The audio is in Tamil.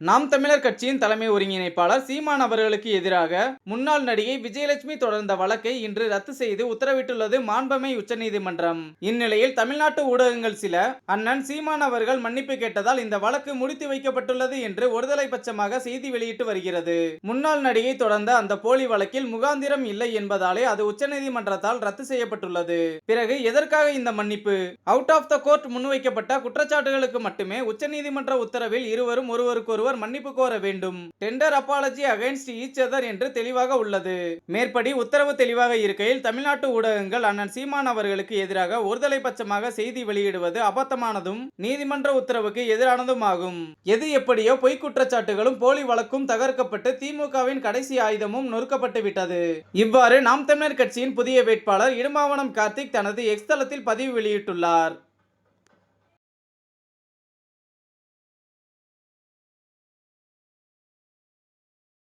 நாம் தமிழர் கட்சியின் தலைமை ஒருங்கிணைப்பாளர் சீமான் அவர்களுக்கு எதிராக முன்னாள் நடிகை விஜயலட்சுமி தொடர்ந்த வழக்கை இன்று ரத்து செய்து உத்தரவிட்டுள்ளது மாண்பமை உச்சநீதிமன்றம். இந்நிலையில் தமிழ்நாட்டு ஊடகங்கள் சில அண்ணன் சீமான் அவர்கள் மன்னிப்பு கேட்டதால் இந்த வழக்கு முடித்து வைக்கப்பட்டுள்ளது என்று ஒருதலை பட்சமாக செய்தி வெளியிட்டு வருகிறது. முன்னாள் நடிகை தொடர்ந்த அந்த போலி வழக்கில் முகாந்திரம் இல்லை என்பதாலே அது உச்சநீதிமன்றத்தால் ரத்து செய்யப்பட்டுள்ளது. பிறகு எதற்காக இந்த மன்னிப்பு? அவுட் ஆஃப் த கோர்ட் முன்வைக்கப்பட்ட குற்றச்சாட்டுகளுக்கு மட்டுமே உச்சநீதிமன்ற உத்தரவில் இருவரும் ஒருவருக்கொருவர் மன்னிப்பு கோர வேண்டும். Tender apology against each other என்று தெளிவாக உள்ளது. மேற்படி உத்தரவு தெளிவாக இருக்கையில் தமிழ்நாட்டு ஊடகங்கள் அண்ணன் சீமான் அவர்களுக்கு எதிராக ஒருதலை பட்சமாக செய்தி வெளியிடுவது அபத்தமானதும் நீதிமன்ற உத்தரவுக்கு எதிரானதும் ஆகும். எது எப்படியோ பொய் குற்றச்சாட்டுகளும் போலி வழக்கும் தகர்க்கப்பட்டு திமுகவின் கடைசி ஆயுதமும் நொறுக்கப்பட்டு விட்டது. இவ்வாறு நாம் தமிழர் கட்சியின் புதிய வேட்பாளர் இடுமாவனம் கார்த்திக் தனது எக்ஸ்தலத்தில் பதிவு வெளியிட்டுள்ளார்.